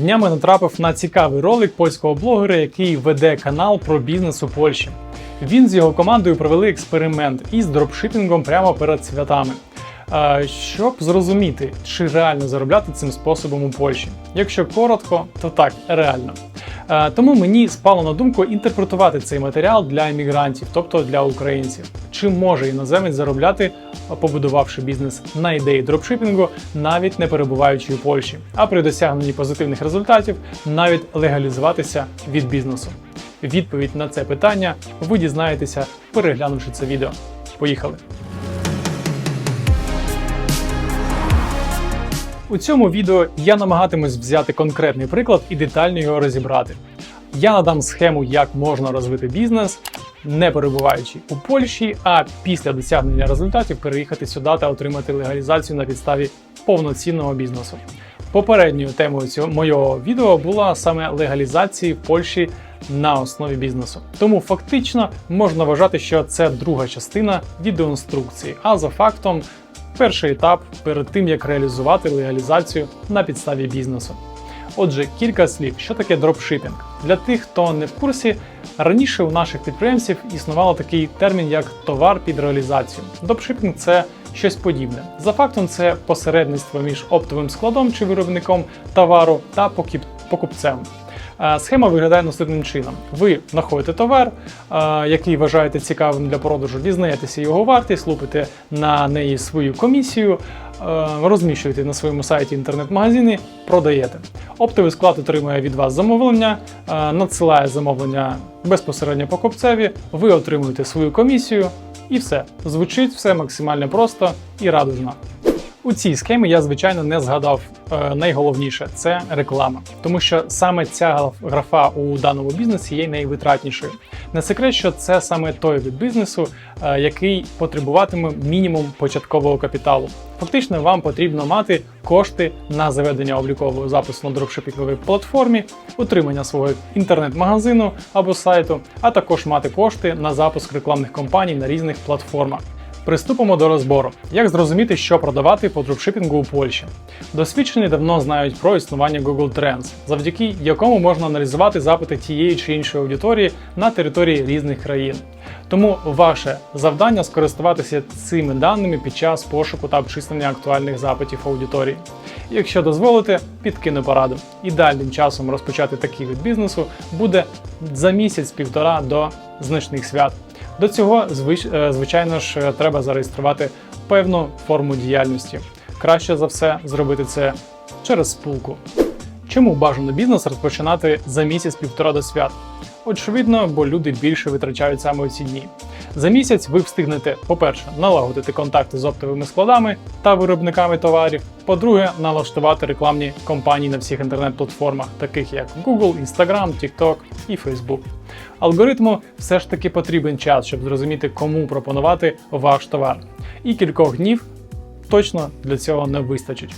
Днями натрапив на цікавий ролик польського блогера, який веде канал про бізнес у Польщі. Він з його командою провели експеримент із дропшипінгом прямо перед святами. Щоб зрозуміти, чи реально заробляти цим способом у Польщі. Якщо коротко, то так, реально. Тому мені спало на думку інтерпретувати цей матеріал для іммігрантів, тобто для українців. Чи може іноземець заробляти, побудувавши бізнес на ідеї дропшипінгу, навіть не перебуваючи у Польщі, а при досягненні позитивних результатів навіть легалізуватися від бізнесу? Відповідь на це питання ви дізнаєтеся, переглянувши це відео. Поїхали! У цьому відео я намагатимусь взяти конкретний приклад і детально його розібрати. Я надам схему, як можна розвити бізнес, не перебуваючи у Польщі, а після досягнення результатів переїхати сюди та отримати легалізацію на підставі повноцінного бізнесу. Попередньою темою цього моєго відео була саме легалізації в Польщі на основі бізнесу. Тому фактично можна вважати, що це друга частина відеоінструкції, а за фактом перший етап перед тим як реалізувати легалізацію на підставі бізнесу. Отже, кілька слів, що таке дропшипінг. Для тих, хто не в курсі, раніше у наших підприємців існував такий термін як товар під реалізацію. Дропшипінг це щось подібне. За фактом, це посередництво між оптовим складом чи виробником товару та покупцем. Е, Схема виглядає наступним чином: ви знаходите товар, е, який вважаєте цікавим для продажу, дізнаєтеся його вартість, лупите на неї свою комісію, розміщуєте на своєму сайті інтернет-магазини, продаєте. Оптовий склад отримує від вас замовлення, е, надсилає замовлення безпосередньо покупцеві, ви отримуєте свою комісію, і все. Звучить все максимально просто і радужно. У цій схемі я, звичайно, не згадав е, найголовніше це реклама, тому що саме ця графа у даному бізнесі є найвитратнішою. Не секрет, що це саме той вид бізнесу, е, який потребуватиме мінімум початкового капіталу. Фактично, вам потрібно мати кошти на заведення облікового запису на дропшипінговій платформі, утримання свого інтернет-магазину або сайту, а також мати кошти на запуск рекламних кампаній на різних платформах. Приступимо до розбору. Як зрозуміти, що продавати по дропшипінгу у Польщі? Досвідчені давно знають про існування Google Trends, завдяки якому можна аналізувати запити тієї чи іншої аудиторії на території різних країн. Тому ваше завдання скористуватися цими даними під час пошуку та обчислення актуальних запитів аудиторії. Якщо дозволите, підкину пораду. Ідеальним часом розпочати такий вид бізнесу буде за місяць-півтора до значних свят. До цього, е, звичайно ж, е, треба зареєструвати певну форму діяльності. Краще за все зробити це через спілку. Чому бажано бізнес розпочинати за місяць-півтора до свят? Очевидно, бо люди більше витрачають саме у ці дні. За місяць ви встигнете, по-перше, налагодити контакти з оптовими складами та виробниками товарів. По-друге, налаштувати рекламні кампанії на всіх інтернет-платформах, таких як Google, Instagram, TikTok і Facebook. Алгоритму все ж таки потрібен час, щоб зрозуміти, кому пропонувати ваш товар. І кількох днів точно для цього не вистачить.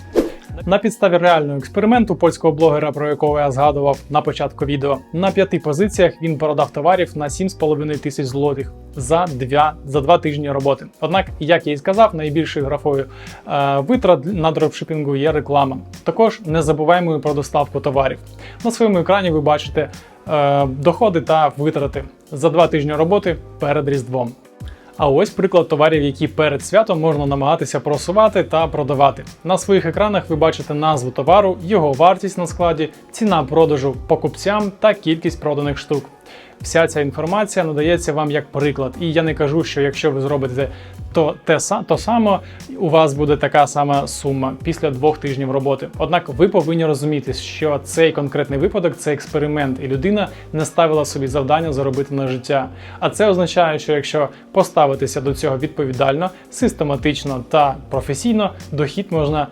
На підставі реального експерименту польського блогера, про якого я згадував на початку відео, на п'яти позиціях він продав товарів на 7,5 тисяч злотих за два, за два тижні роботи. Однак, як я і сказав, найбільшою графою е, витрат на дропшипінгу є реклама. Також не забуваємо і про доставку товарів. На своєму екрані ви бачите е, доходи та витрати за два тижні роботи перед Різдвом. А ось приклад товарів, які перед святом можна намагатися просувати та продавати. На своїх екранах ви бачите назву товару, його вартість на складі, ціна продажу покупцям та кількість проданих штук. Вся ця інформація надається вам як приклад, і я не кажу, що якщо ви зробите то те то само, у вас буде така сама сума після двох тижнів роботи. Однак ви повинні розуміти, що цей конкретний випадок це експеримент, і людина не ставила собі завдання заробити на життя. А це означає, що якщо поставитися до цього відповідально, систематично та професійно, дохід можна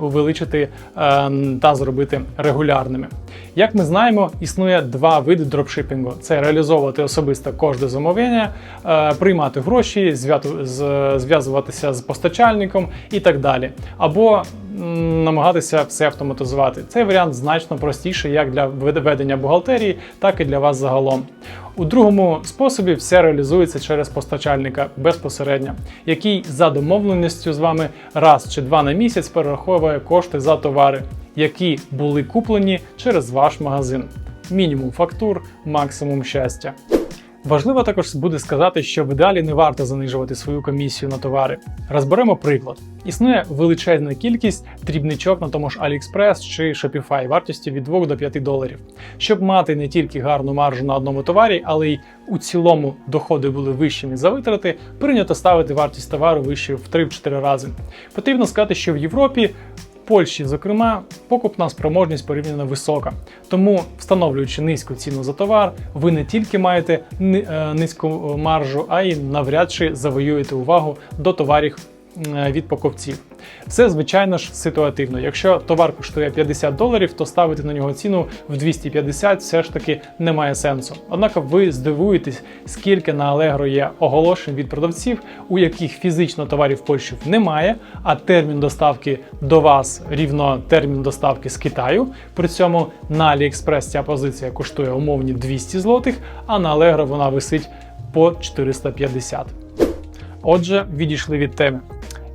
увеличити е, та зробити регулярними. Як ми знаємо, існує два види дропшипінгу: це реалізовувати особисто кожне замовлення, е, приймати гроші, зв'язуватися з постачальником і так далі. Або намагатися все автоматизувати. Цей варіант значно простіший як для ведення бухгалтерії, так і для вас загалом. У другому способі все реалізується через постачальника безпосередньо, який за домовленістю з вами раз чи два на місяць перераховує кошти за товари, які були куплені через ваш магазин. Мінімум фактур, максимум щастя. Важливо також буде сказати, що в ідеалі не варто занижувати свою комісію на товари. Розберемо приклад. Існує величезна кількість дрібничок на тому ж AliExpress чи Shopify вартістю від 2 до 5 доларів. Щоб мати не тільки гарну маржу на одному товарі, але й у цілому доходи були вищими за витрати, прийнято ставити вартість товару вище в 3-4 рази. Потрібно сказати, що в Європі Польщі, зокрема, покупна спроможність порівняно висока. Тому, встановлюючи низьку ціну за товар, ви не тільки маєте е, низьку маржу, а й навряд чи завоюєте увагу до товарів е, від покупців. Все, звичайно ж, ситуативно. Якщо товар коштує 50 доларів, то ставити на нього ціну в 250 все ж таки немає сенсу. Однак ви здивуєтесь, скільки на Allegro є оголошень від продавців, у яких фізично товарів Польщі немає, а термін доставки до вас рівно термін доставки з Китаю. При цьому на AliExpress ця позиція коштує умовні 200 злотих, а на Allegro вона висить по 450. Отже, відійшли від теми.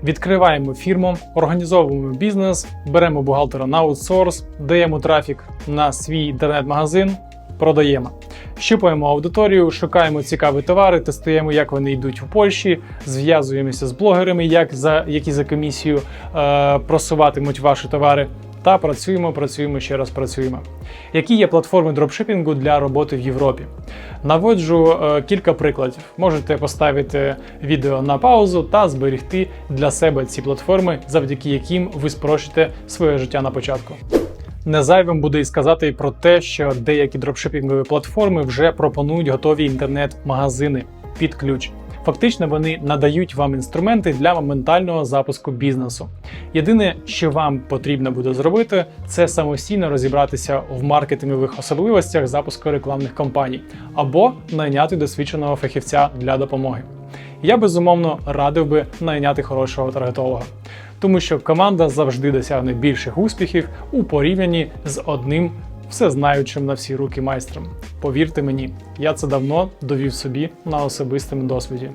Відкриваємо фірму, організовуємо бізнес, беремо бухгалтера на аутсорс, даємо трафік на свій інтернет-магазин, продаємо. Щупаємо аудиторію, шукаємо цікаві товари, тестуємо, як вони йдуть у Польщі, зв'язуємося з блогерами, як за, які за комісію е, просуватимуть ваші товари. Та працюємо, працюємо ще раз працюємо. Які є платформи дропшипінгу для роботи в Європі? Наводжу е, кілька прикладів. Можете поставити відео на паузу та зберегти для себе ці платформи, завдяки яким ви спрощите своє життя на початку. Не зайвим буде і сказати про те, що деякі дропшипінгові платформи вже пропонують готові інтернет-магазини під ключ. Фактично вони надають вам інструменти для моментального запуску бізнесу. Єдине, що вам потрібно буде зробити, це самостійно розібратися в маркетингових особливостях запуску рекламних кампаній або найняти досвідченого фахівця для допомоги. Я безумовно радив би найняти хорошого таргетолога, тому що команда завжди досягне більших успіхів у порівнянні з одним всезнаючим на всі руки майстром. Повірте мені, я це давно довів собі на особистому досвіді.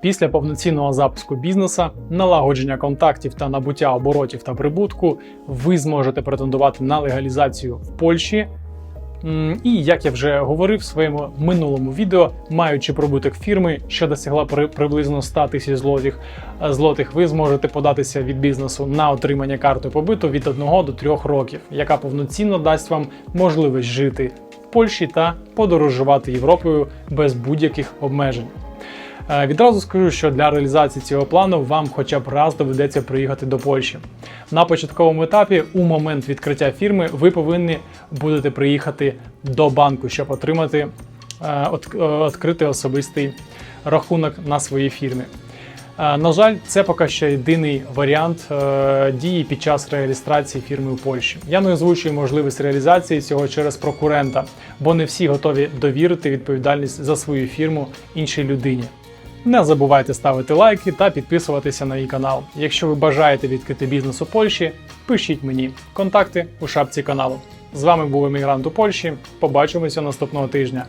Після повноцінного запуску бізнеса, налагодження контактів та набуття оборотів та прибутку, ви зможете претендувати на легалізацію в Польщі. І як я вже говорив в своєму минулому відео, маючи прибуток фірми, що досягла при- приблизно 100 тисяч злотих, е, злотих, ви зможете податися від бізнесу на отримання карти побиту від 1 до 3 років, яка повноцінно дасть вам можливість жити в Польщі та подорожувати Європою без будь-яких обмежень. Е, Відразу скажу, що для реалізації цього плану вам хоча б раз доведеться приїхати до Польщі. На початковому етапі, у момент відкриття фірми, ви повинні будете приїхати до банку, щоб отримати е, е, відкрити особистий рахунок на своїй фірмі. На жаль, це поки що єдиний варіант дії під час реєстрації фірми у Польщі. Я не озвучую можливість реалізації цього через прокурента, бо не всі готові довірити відповідальність за свою фірму іншій людині. Не забувайте ставити лайки та підписуватися на мій канал. Якщо ви бажаєте відкрити бізнес у Польщі, пишіть мені контакти у шапці каналу. З вами був емігрант у Польщі. Побачимося наступного тижня.